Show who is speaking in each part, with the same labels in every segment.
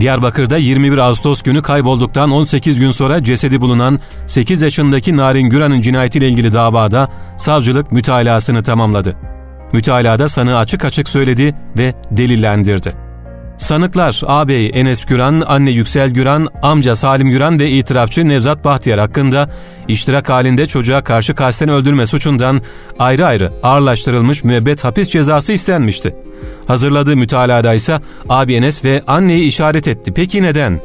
Speaker 1: Diyarbakır'da 21 Ağustos günü kaybolduktan 18 gün sonra cesedi bulunan 8 yaşındaki Narin Güran'ın cinayetiyle ilgili davada savcılık mütalasını tamamladı. Mütalada sanığı açık açık söyledi ve delillendirdi. Sanıklar ağabey Enes Güran, anne Yüksel Güran, amca Salim Güran ve itirafçı Nevzat Bahtiyar hakkında iştirak halinde çocuğa karşı kasten öldürme suçundan ayrı ayrı ağırlaştırılmış müebbet hapis cezası istenmişti. Hazırladığı mütalada ise abi Enes ve anneyi işaret etti. Peki neden?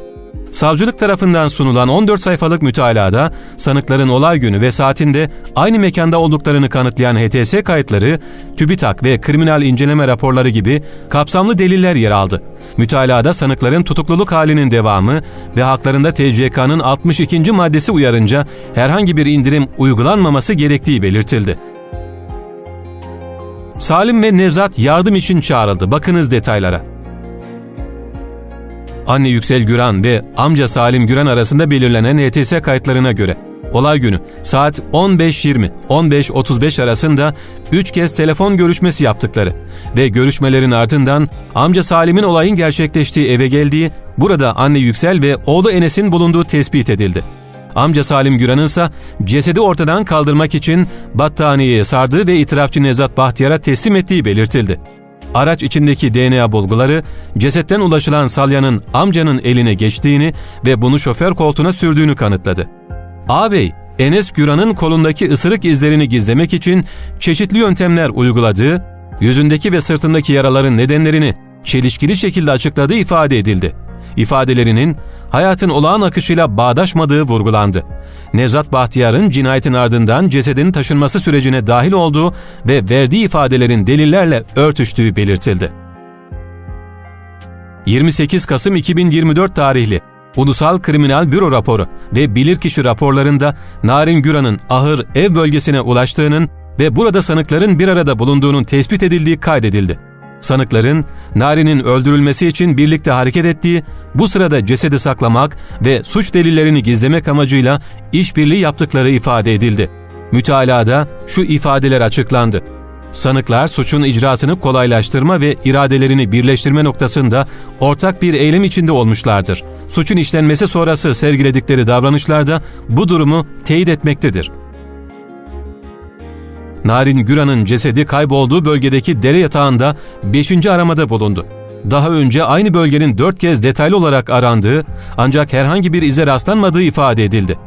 Speaker 1: Savcılık tarafından sunulan 14 sayfalık mütalada sanıkların olay günü ve saatinde aynı mekanda olduklarını kanıtlayan HTS kayıtları, TÜBİTAK ve kriminal inceleme raporları gibi kapsamlı deliller yer aldı. Mütalada sanıkların tutukluluk halinin devamı ve haklarında TCK'nın 62. maddesi uyarınca herhangi bir indirim uygulanmaması gerektiği belirtildi. Salim ve Nevzat yardım için çağrıldı. Bakınız detaylara. Anne Yüksel Güran ve amca Salim Güran arasında belirlenen HTS kayıtlarına göre olay günü saat 15.20-15.35 arasında 3 kez telefon görüşmesi yaptıkları ve görüşmelerin ardından amca Salim'in olayın gerçekleştiği eve geldiği, burada anne Yüksel ve oğlu Enes'in bulunduğu tespit edildi. Amca Salim Güran'ın ise cesedi ortadan kaldırmak için battaniyeye sardığı ve itirafçı Nevzat Bahtiyar'a teslim ettiği belirtildi. Araç içindeki DNA bulguları cesetten ulaşılan salyanın amcanın eline geçtiğini ve bunu şoför koltuğuna sürdüğünü kanıtladı. Ağabey, Enes Güran'ın kolundaki ısırık izlerini gizlemek için çeşitli yöntemler uyguladığı, yüzündeki ve sırtındaki yaraların nedenlerini çelişkili şekilde açıkladığı ifade edildi. İfadelerinin hayatın olağan akışıyla bağdaşmadığı vurgulandı. Nevzat Bahtiyar'ın cinayetin ardından cesedin taşınması sürecine dahil olduğu ve verdiği ifadelerin delillerle örtüştüğü belirtildi. 28 Kasım 2024 tarihli Ulusal Kriminal Büro raporu ve bilirkişi raporlarında Narin Güran'ın ahır ev bölgesine ulaştığının ve burada sanıkların bir arada bulunduğunun tespit edildiği kaydedildi. Sanıkların Nari'nin öldürülmesi için birlikte hareket ettiği, bu sırada cesedi saklamak ve suç delillerini gizlemek amacıyla işbirliği yaptıkları ifade edildi. Mütalada şu ifadeler açıklandı. Sanıklar suçun icrasını kolaylaştırma ve iradelerini birleştirme noktasında ortak bir eylem içinde olmuşlardır. Suçun işlenmesi sonrası sergiledikleri davranışlarda bu durumu teyit etmektedir. Narin Güran'ın cesedi kaybolduğu bölgedeki dere yatağında 5. aramada bulundu. Daha önce aynı bölgenin 4 kez detaylı olarak arandığı ancak herhangi bir ize rastlanmadığı ifade edildi.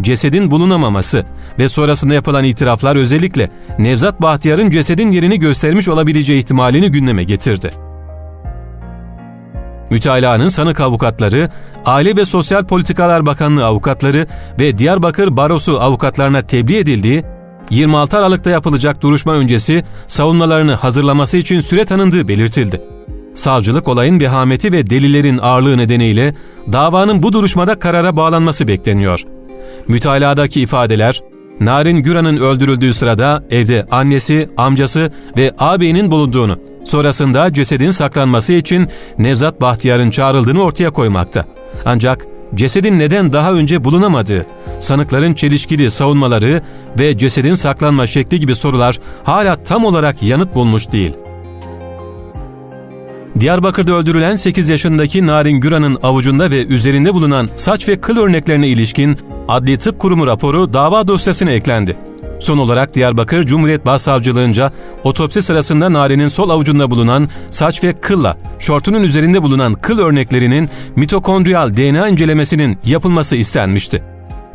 Speaker 1: Cesedin bulunamaması ve sonrasında yapılan itiraflar özellikle Nevzat Bahtiyar'ın cesedin yerini göstermiş olabileceği ihtimalini gündeme getirdi. Mütalaanın sanık avukatları, Aile ve Sosyal Politikalar Bakanlığı avukatları ve Diyarbakır Barosu avukatlarına tebliğ edildiği 26 Aralık'ta yapılacak duruşma öncesi savunmalarını hazırlaması için süre tanındığı belirtildi. Savcılık olayın vehameti ve delillerin ağırlığı nedeniyle davanın bu duruşmada karara bağlanması bekleniyor. Mütaladaki ifadeler, Narin Güran'ın öldürüldüğü sırada evde annesi, amcası ve ağabeyinin bulunduğunu, sonrasında cesedin saklanması için Nevzat Bahtiyar'ın çağrıldığını ortaya koymakta. Ancak cesedin neden daha önce bulunamadığı, sanıkların çelişkili savunmaları ve cesedin saklanma şekli gibi sorular hala tam olarak yanıt bulmuş değil. Diyarbakır'da öldürülen 8 yaşındaki Narin Güran'ın avucunda ve üzerinde bulunan saç ve kıl örneklerine ilişkin Adli Tıp Kurumu raporu dava dosyasına eklendi. Son olarak Diyarbakır Cumhuriyet Başsavcılığınca otopsi sırasında Nare'nin sol avucunda bulunan saç ve kılla, şortunun üzerinde bulunan kıl örneklerinin mitokondriyal DNA incelemesinin yapılması istenmişti.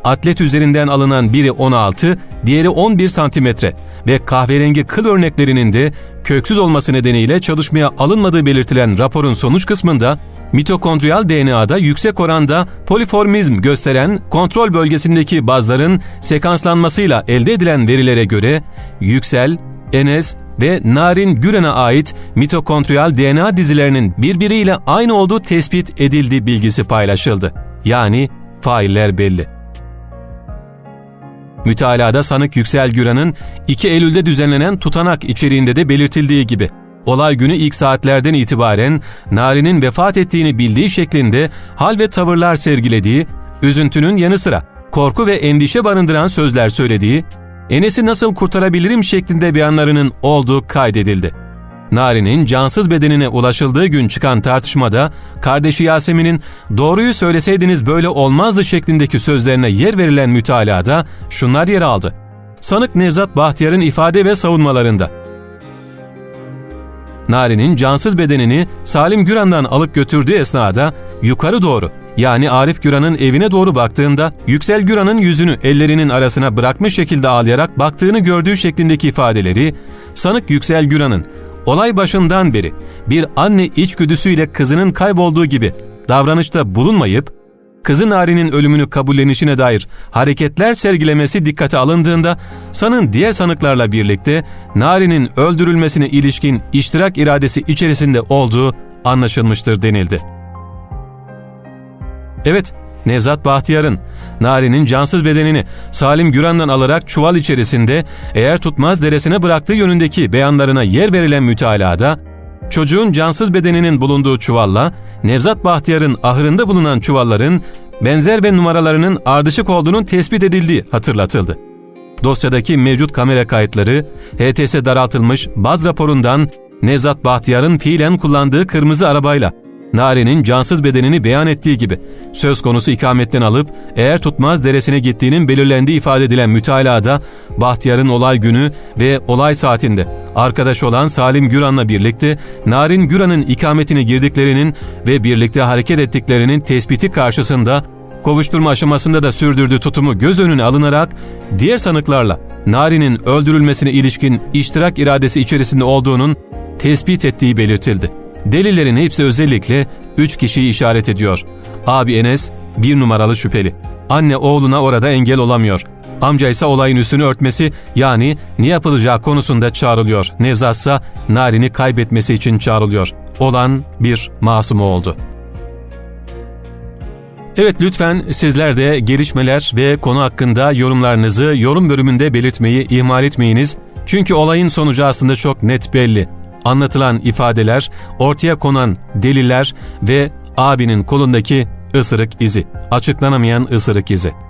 Speaker 1: Atlet üzerinden alınan biri 16, diğeri 11 santimetre ve kahverengi kıl örneklerinin de köksüz olması nedeniyle çalışmaya alınmadığı belirtilen raporun sonuç kısmında mitokondriyal DNA'da yüksek oranda poliformizm gösteren kontrol bölgesindeki bazların sekanslanmasıyla elde edilen verilere göre Yüksel, Enes ve Narin Güren'e ait mitokondriyal DNA dizilerinin birbiriyle aynı olduğu tespit edildi bilgisi paylaşıldı. Yani failler belli. Mütalada sanık Yüksel Güran'ın 2 Eylül'de düzenlenen tutanak içeriğinde de belirtildiği gibi olay günü ilk saatlerden itibaren Nari'nin vefat ettiğini bildiği şeklinde hal ve tavırlar sergilediği, üzüntünün yanı sıra korku ve endişe barındıran sözler söylediği, Enes'i nasıl kurtarabilirim şeklinde beyanlarının olduğu kaydedildi. Nari'nin cansız bedenine ulaşıldığı gün çıkan tartışmada kardeşi Yasemin'in doğruyu söyleseydiniz böyle olmazdı şeklindeki sözlerine yer verilen mütalada şunlar yer aldı. Sanık Nevzat Bahtiyar'ın ifade ve savunmalarında. Nari'nin cansız bedenini Salim Güran'dan alıp götürdüğü esnada yukarı doğru yani Arif Güran'ın evine doğru baktığında Yüksel Güran'ın yüzünü ellerinin arasına bırakmış şekilde ağlayarak baktığını gördüğü şeklindeki ifadeleri sanık Yüksel Güran'ın olay başından beri bir anne içgüdüsüyle kızının kaybolduğu gibi davranışta bulunmayıp kızı Nari'nin ölümünü kabullenişine dair hareketler sergilemesi dikkate alındığında sanın diğer sanıklarla birlikte Nari'nin öldürülmesine ilişkin iştirak iradesi içerisinde olduğu anlaşılmıştır denildi. Evet, Nevzat Bahtiyar'ın Nari'nin cansız bedenini Salim Güran'dan alarak çuval içerisinde eğer tutmaz deresine bıraktığı yönündeki beyanlarına yer verilen mütalada, çocuğun cansız bedeninin bulunduğu çuvalla Nevzat Bahtiyar'ın ahırında bulunan çuvalların benzer ve numaralarının ardışık olduğunun tespit edildiği hatırlatıldı. Dosyadaki mevcut kamera kayıtları, HTS daraltılmış baz raporundan Nevzat Bahtiyar'ın fiilen kullandığı kırmızı arabayla Nari'nin cansız bedenini beyan ettiği gibi söz konusu ikametten alıp eğer tutmaz deresine gittiğinin belirlendiği ifade edilen mütalada Bahtiyar'ın olay günü ve olay saatinde arkadaş olan Salim Güran'la birlikte Narin Güran'ın ikametine girdiklerinin ve birlikte hareket ettiklerinin tespiti karşısında kovuşturma aşamasında da sürdürdüğü tutumu göz önüne alınarak diğer sanıklarla Nari'nin öldürülmesine ilişkin iştirak iradesi içerisinde olduğunun tespit ettiği belirtildi. Delillerin hepsi özellikle üç kişiyi işaret ediyor. Abi Enes bir numaralı şüpheli. Anne oğluna orada engel olamıyor. Amca ise olayın üstünü örtmesi yani ne yapılacağı konusunda çağrılıyor. Nevzat ise Narin'i kaybetmesi için çağrılıyor. Olan bir masum oldu. Evet lütfen sizler de gelişmeler ve konu hakkında yorumlarınızı yorum bölümünde belirtmeyi ihmal etmeyiniz. Çünkü olayın sonucu aslında çok net belli anlatılan ifadeler, ortaya konan deliller ve abinin kolundaki ısırık izi, açıklanamayan ısırık izi.